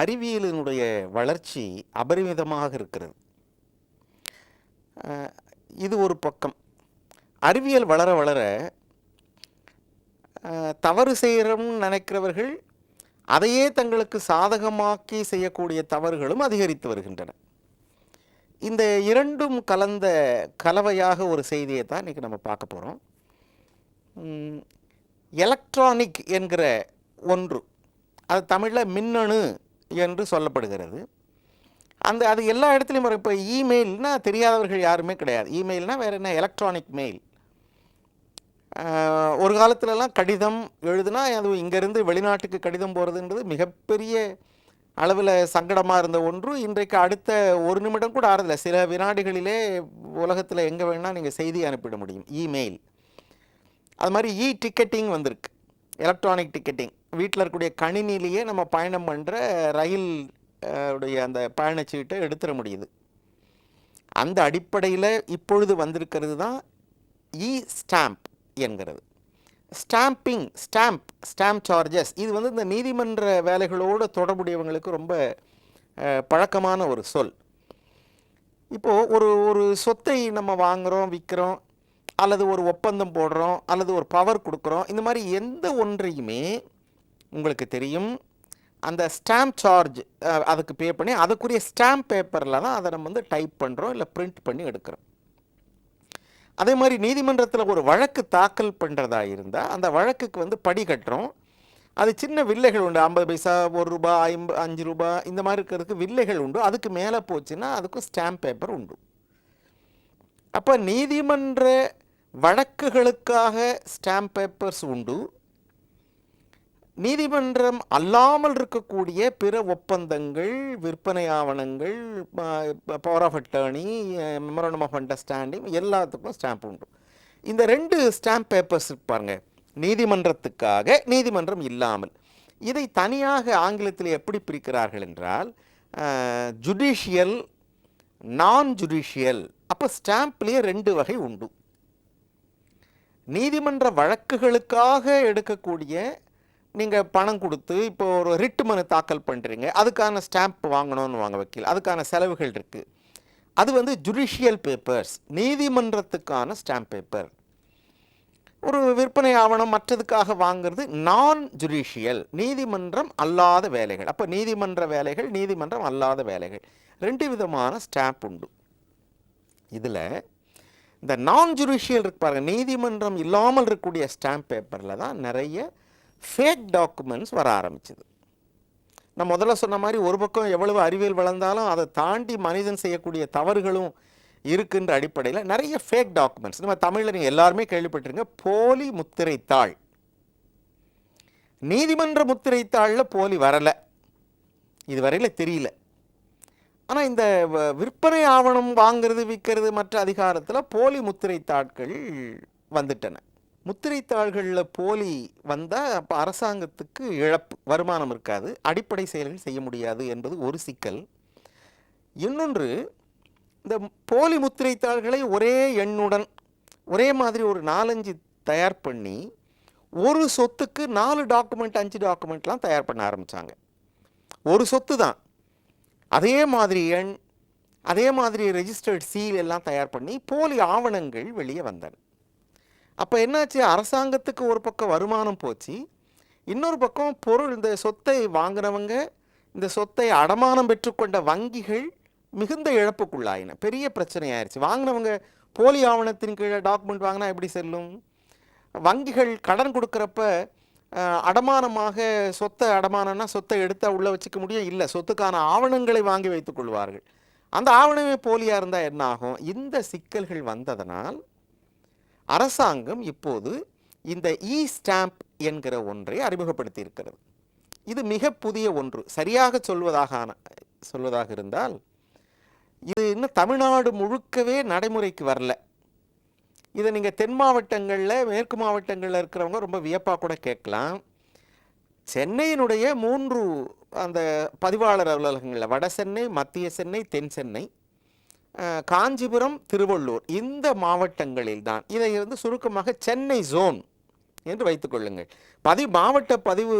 அறிவியலினுடைய வளர்ச்சி அபரிமிதமாக இருக்கிறது. இது ஒரு பக்கம். அறிவியல் வளர வளர தவறு செய்கிறோம்னு நினைக்கிறவர்கள் அதையே தங்களுக்கு சாதகமாக்கி செய்யக்கூடிய தவறுகளும் அதிகரித்து வருகின்றன. இந்த இரண்டும் கலந்த கலவையாக ஒரு செய்தியை தான் இன்றைக்கி நம்ம பார்க்க போகிறோம் எலக்ட்ரானிக் என்கிற ஒன்று அது தமிழில் மின்னணு என்று சொல்லப்படுகிறது. அந்த அது எல்லா இடத்துலையும் வரும். இப்போ இமெயில்னால் தெரியாதவர்கள் யாருமே கிடையாது. இமெயில்னால் வேறு என்ன? எலக்ட்ரானிக் மெயில் ஒரு காலத்துலலாம் கடிதம் எழுதுனா அது இங்கேருந்து வெளிநாட்டுக்கு கடிதம் போகிறதுன்றது மிகப்பெரிய அளவில் சங்கடமாக இருந்த ஒன்று. இன்றைக்கு அடுத்த ஒரு நிமிடம் கூட ஆறதில்லை. சில வினாடிகளிலே உலகத்தில் எங்கே வேணால் நீங்கள் செய்தி அனுப்பிட முடியும். இமெயில் அது மாதிரி இ டிக்கெட்டிங் வந்திருக்கு. எலக்ட்ரானிக் டிக்கெட்டிங் வீட்டில் இருக்கக்கூடிய கணினிலேயே நம்ம பயணம் பண்ணுற ரயில் உடைய அந்த பயணச்சீட்டை எடுத்துட முடியுது. அந்த அடிப்படையில் இப்பொழுது வந்திருக்கிறது தான் இ ஸ்டாம்ப் என்கிறது. ஸ்டாம்பிங் ஸ்டாம்ப் ஸ்டாம்ப் சார்ஜஸ் இது வந்து இந்த நீதிமன்ற வேலைகளோடு தொடர்புடையவங்களுக்கு ரொம்ப பழக்கமான ஒரு சொல். இப்போது ஒரு ஒரு சொத்தை நம்ம வாங்குகிறோம் விற்கிறோம் அல்லது ஒரு ஒப்பந்தம் போடுறோம் அல்லது ஒரு பவர் கொடுக்குறோம் இந்த மாதிரி எந்த ஒன்றையுமே உங்களுக்கு தெரியும். அந்த ஸ்டாம்ப் சார்ஜ் அதுக்கு பே பண்ணி அதுக்குரிய ஸ்டாம்ப் பேப்பரில் தான் அதை நம்ம வந்து டைப் பண்ணுறோம் இல்லை பிரிண்ட் பண்ணி எடுக்கிறோம். அதே மாதிரி நீதிமன்றத்தில் ஒரு வழக்கு தாக்கல் பண்ணுறதா இருந்தால் அந்த வழக்குக்கு வந்து படி கட்டுறோம். அது சின்ன வில்லைகள் உண்டு. ஐம்பது பைசா ஒரு ரூபா ஐம்ப அஞ்சு ரூபா இந்த மாதிரி இருக்கிறதுக்கு வில்லைகள் உண்டு. அதுக்கு மேலே போச்சுன்னா அதுக்கும் ஸ்டாம்ப் பேப்பர் உண்டு. அப்போ நீதிமன்ற வழக்குகளுக்காக ஸ்டாம்ப் பேப்பர்ஸ் உண்டு. நீதிமன்றம் அல்லாமல் இருக்கக்கூடிய பிற ஒப்பந்தங்கள் விற்பனை ஆவணங்கள் power of attorney memorandum of understanding எல்லாத்துக்கும் ஸ்டாம்ப் உண்டு. இந்த ரெண்டு ஸ்டாம்ப் பேப்பர்ஸ் இருப்பாருங்க நீதிமன்றத்துக்காக நீதிமன்றம் இல்லாமல். இதை தனியாக ஆங்கிலத்தில் எப்படி பிரிக்கிறார்கள் என்றால் ஜுடிஷியல் நான் ஜுடிஷியல் அப்போ ஸ்டாம்ப்லேயே ரெண்டு வகை உண்டு. நீதிமன்ற வழக்குகளுக்காக எடுக்கக்கூடிய நீங்கள் பணம் கொடுத்து இப்போ ஒரு ரிட்டு மனு தாக்கல் பண்ணுறீங்க அதுக்கான ஸ்டாம்ப் வாங்கணும்னு வாங்க வக்கீல். அதுக்கான செலவுகள் இருக்குது அது வந்து ஜுடிஷியல் பேப்பர்ஸ் நீதிமன்றத்துக்கான ஸ்டாம்ப் பேப்பர். ஒரு விற்பனை ஆவணம் மற்றதுக்காக வாங்குறது நான் ஜுடிஷியல் நீதிமன்றம் அல்லாத வேலைகள். அப்போ நீதிமன்ற வேலைகள் நீதிமன்றம் அல்லாத வேலைகள். ரெண்டு விதமான ஸ்டாம்ப் உண்டு. இதில் இந்த நான் ஜுடிஷியல் இருக்கு நீதிமன்றம் இல்லாமல் இருக்கக்கூடிய ஸ்டாம்ப் பேப்பரில் தான் நிறைய ஃபேக் டாக்குமெண்ட்ஸ் வர ஆரம்பிச்சது. நான் முதல்ல சொன்ன மாதிரி ஒரு பக்கம் எவ்வளவு அறிவியல் வளர்ந்தாலும் அதை தாண்டி மனிதன் செய்யக்கூடிய தவறுகளும் இருக்குன்ற அடிப்படையில் நிறைய ஃபேக் டாக்குமெண்ட்ஸ் நம்ம தமிழில் நீங்கள் எல்லாருமே கேள்விப்பட்டிருங்க போலி முத்திரைத்தாள். நீதிமன்ற முத்திரைத்தாளில் போலி வரலை. இதுவரையில் தெரியல. ஆனால் இந்த வ- விற்பனை ஆவணம் வாங்குறது விற்கிறது மற்ற அதிகாரத்தில் போலி முத்திரைத்தாட்கள் வந்துட்டன. முத்திரைத்தாள்களில் போலி வந்தால் அப்போ அரசாங்கத்துக்கு இழப்பு வருமானம் இருக்காது. அடிப்படை செயல்கள் செய்ய முடியாது என்பது ஒரு சிக்கல். இன்னொன்று இந்த போலி முத்திரைத்தாள்களை ஒரே எண்ணுடன் ஒரே மாதிரி ஒரு நாலஞ்சு தயார் பண்ணி ஒரு சொத்துக்கு நாலு டாக்குமெண்ட் அஞ்சு டாக்குமெண்ட்லாம் தயார் பண்ண ஆரம்பித்தாங்க ஒரு சொத்து தான். அதே மாதிரி எண் அதே மாதிரி ரெஜிஸ்டர்ட் சீல் எல்லாம் தயார் பண்ணி போலி ஆவணங்கள் வெளியே வந்தன. அப்போ என்னாச்சு? அரசாங்கத்துக்கு ஒரு பக்கம் வருமானம் போச்சு. இன்னொரு பக்கம் பொருள் இந்த சொத்தை வாங்கினவங்க இந்த சொத்தை அடமானம் பெற்றுக்கொண்ட வங்கிகள் மிகுந்த இழப்புக்குள்ளாயின. பெரிய பிரச்சனை ஆயிடுச்சு வாங்கினவங்க போலி ஆவணத்தின் கீழே டாக்குமெண்ட் வாங்கினா எப்படி செல்லும்? வங்கிகள் கடன் கொடுக்குறப்ப அடமானமாக சொத்தை அடமானம்னா சொத்தை எடுத்தால் உள்ளே வச்சுக்க முடியும் இல்லை. சொத்துக்கான ஆவணங்களை வாங்கி வைத்துக் கொள்வார்கள். அந்த ஆவணமே போலியாக இருந்தால் என்ன ஆகும்? இந்த சிக்கல்கள் வந்ததனால் அரசாங்கம் இப்போது இந்த இ ஸ்டாம்ப் என்கிற ஒன்றை அறிமுகப்படுத்தி இருக்கிறது இது மிக புதிய ஒன்று. சரியாக சொல்வதாக ஆன- சொல்வதாக இருந்தால் இது இன்னும் தமிழ்நாடு முழுக்கவே நடைமுறைக்கு வரல. இதை நீங்கள் தென் மாவட்டங்களில் மேற்கு மாவட்டங்களில் இருக்கிறவங்க ரொம்ப வியப்பாக கூட கேட்கலாம். சென்னையினுடைய மூன்று அந்த பதிவாளர் அலுவலகங்களில் வட சென்னை மத்திய சென்னை தென் சென்னை காஞ்சிபுரம் திருவள்ளூர் இந்த மாவட்டங்களில் தான் இதை இருந்து சுருக்கமாக சென்னை ஜோன் என்று வைத்துக்கொள்ளுங்கள் பதிவு மாவட்ட பதிவு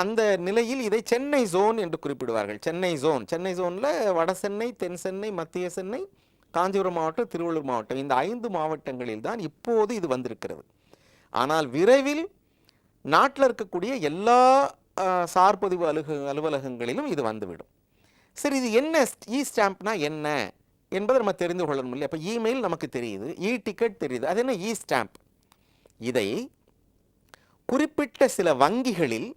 அந்த நிலையில் இதை சென்னை ஜோன் என்று குறிப்பிடுவார்கள். சென்னை ஜோன். சென்னை ஜோனில் வட சென்னை தென் சென்னை மத்திய சென்னை காஞ்சிபுரம் மாவட்டம் திருவள்ளூர் மாவட்டம். இந்த ஐந்து மாவட்டங்களில் தான் இப்போது இது வந்திருக்கிறது. ஆனால் விரைவில் நாட்டில் இருக்கக்கூடிய எல்லா சார்பதிவு அலுக அலுவலகங்களிலும் இது வந்துவிடும். சரி இது என்ன? E இ ஸ்டாம்ப்னா என்ன? என்பதை நம்ம தெரிந்து கொள்ளணும் இல்லையா? அப்போ இமெயில் நமக்கு தெரியுது இ டிக்கெட் தெரியுது. அது என்ன? E இ ஸ்டாம்ப் இதை குறிப்பிட்ட சில வங்கிகளில்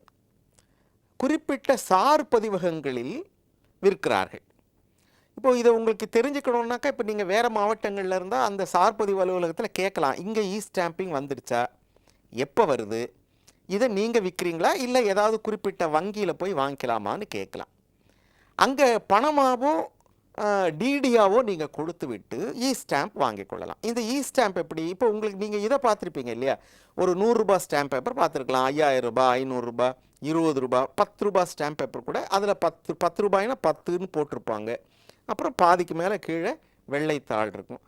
குறிப்பிட்ட சார் பதிவகங்களில் விற்கிறார்கள். இப்போ இதை உங்களுக்கு தெரிஞ்சுக்கணுன்னாக்கா இப்போ நீங்கள் வேறு மாவட்டங்களில் இருந்தால் அந்த சார்பதிவு அலுவலகத்தில் கேட்கலாம். இங்கே இ e ஸ்டாம்பிங் வந்துடுச்சா எப்போ வருது? இதை நீங்கள் விற்கிறீங்களா இல்லை ஏதாவது குறிப்பிட்ட வங்கியில் போய் வாங்கிக்கலாமான்னு கேட்கலாம். அங்கே பணமாகவும் டிடியாவோ நீங்கள் கொடுத்து விட்டு இ e ஸ்டாம்ப் வாங்கி கொள்ளலாம். இந்த e இ ஸ்டாம்ப் எப்படி? இப்போ உங்களுக்கு நீங்கள் இதை பார்த்துருப்பீங்க இல்லையா? ஒரு நூறுரூபா ஸ்டாம்ப் பேப்பர் பார்த்துருக்கலாம். ஐயாயிரம் ரூபாய் ஐநூறுரூபா இருபது ரூபாய் பத்து ரூபாய் ஸ்டாம்ப் பேப்பர் கூட அதில் பத்து பத்து ரூபாய்னா பத்துன்னு போட்டிருப்பாங்க. அப்புறம் பாதிக்கு மேலே கீழே வெள்ளைத்தாள் இருக்கும்.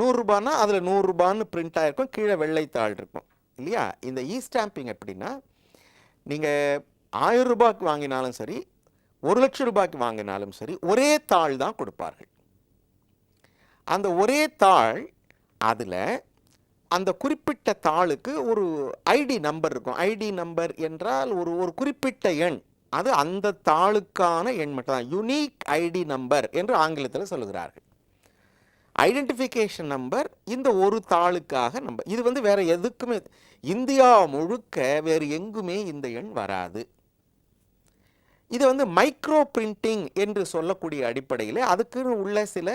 நூறுரூபான்னா அதில் நூறுரூபான்னு பிரிண்ட் ஆகிருக்கும் கீழே வெள்ளைத்தாள் இருக்கும். இல்லையா? இந்த e இ ஸ்டாம்பிங் எப்படின்னா நீங்கள் ஆயிரம் ரூபாய்க்கு வாங்கினாலும் சரி ஒரு லட்சம் ரூபாய்க்கு வாங்கினாலும் சரி ஒரே தாள் தான் கொடுப்பார்கள். அந்த ஒரே தாள் அதில் அந்த குறிப்பிட்ட தாளுக்கு ஒரு ஐடி நம்பர் இருக்கும். ஐடி நம்பர் என்றால் ஒரு ஒரு குறிப்பிட்ட எண். அது அந்த தாளுக்கான எண் மட்டும் தான். யுனீக் ஐடி நம்பர் என்று ஆங்கிலத்தில் சொல்லுகிறார்கள். ஐடென்டிஃபிகேஷன் நம்பர் இந்த ஒரு தாளுக்காக நம்பர் இது வந்து வேறு எதுக்குமே இந்தியா முழுக்க வேறு எங்குமே இந்த எண் வராது. இது வந்து மைக்ரோ பிரிண்டிங் என்று சொல்லக்கூடிய அடிப்படையில் அதுக்குன்னு உள்ள சில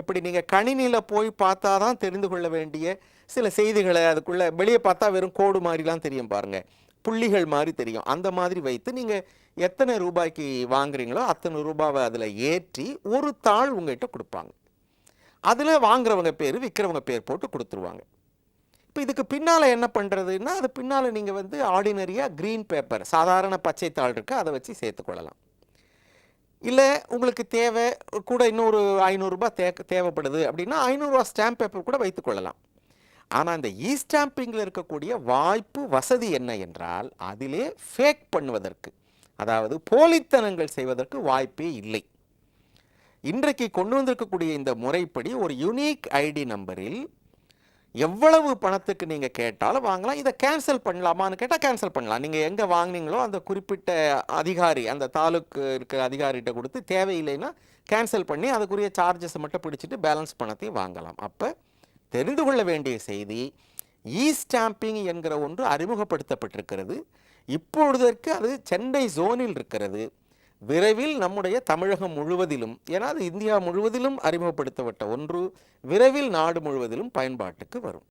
எப்படி நீங்கள் கணினியில் போய் பார்த்தா தான் தெரிந்து கொள்ள வேண்டிய சில செய்திகளை அதுக்குள்ளே வெளியே பார்த்தா வெறும் கோடு மாதிரிலாம் தெரியும் பாருங்கள் புள்ளிகள் மாதிரி தெரியும். அந்த மாதிரி வைத்து நீங்கள் எத்தனை ரூபாய்க்கு வாங்குறீங்களோ அத்தனை ரூபாவை அதில் ஏற்றி ஒரு தாள் உங்கள்கிட்ட கொடுப்பாங்க. அதில் வாங்குறவங்க பேர் விற்கிறவங்க பேர் போட்டு கொடுத்துருவாங்க. இப்போ இதுக்கு பின்னால் என்ன பண்ணுறதுன்னா அது பின்னால் நீங்கள் வந்து ஆர்டினரியாக க்ரீன் பேப்பர் சாதாரண பச்சைத்தாள் இருக்குது அதை வச்சு சேர்த்துக்கொள்ளலாம் இல்லை உங்களுக்கு தேவை கூட இன்னொரு ஐநூறுரூபா தே தேவைப்படுது அப்படின்னா ஐநூறுரூவா ஸ்டாம்ப் பேப்பர் கூட வைத்துக்கொள்ளலாம் ஆனால் இந்த இ ஸ்டாம்பிங்கில் இருக்கக்கூடிய வாய்ப்பு வசதி என்ன என்றால் அதிலே ஃபேக் பண்ணுவதற்கு அதாவது போலித்தனங்கள் செய்வதற்கு வாய்ப்பே இல்லை. இன்றைக்கு கொண்டு வந்திருக்கக்கூடிய இந்த முறைப்படி ஒரு யுனீக் ஐடி நம்பரில் எவ்வளவு பணத்துக்கு நீங்கள் கேட்டாலும் வாங்கலாம். இதை கேன்சல் பண்ணலாமான்னு கேட்டால் கேன்சல் பண்ணலாம். நீங்கள் எங்கே வாங்குனீங்களோ அந்த குறிப்பிட்ட அதிகாரி அந்த தாலுக்கு இருக்கிற அதிகாரிகிட்ட கொடுத்து தேவையில்லைன்னா கேன்சல் பண்ணி அதுக்குரிய சார்ஜஸை மட்டும் பிடிச்சிட்டு பேலன்ஸ் பணத்தையும் வாங்கலாம். அப்போ தெரிந்து கொள்ள வேண்டிய செய்தி இ ஸ்டாம்பிங் என்கிற ஒன்று அறிமுகப்படுத்தப்பட்டிருக்கிறது. இப்பொழுதற்கு அது சென்னை ஜோனில் இருக்கிறது. விரைவில் நம்முடைய தமிழகம் முழுவதிலும் ஏன்னா அது இந்தியா முழுவதிலும் அறிமுகப்படுத்தப்பட்ட ஒன்று விரைவில் நாடு முழுவதிலும் பயன்பாட்டுக்கு வரும்.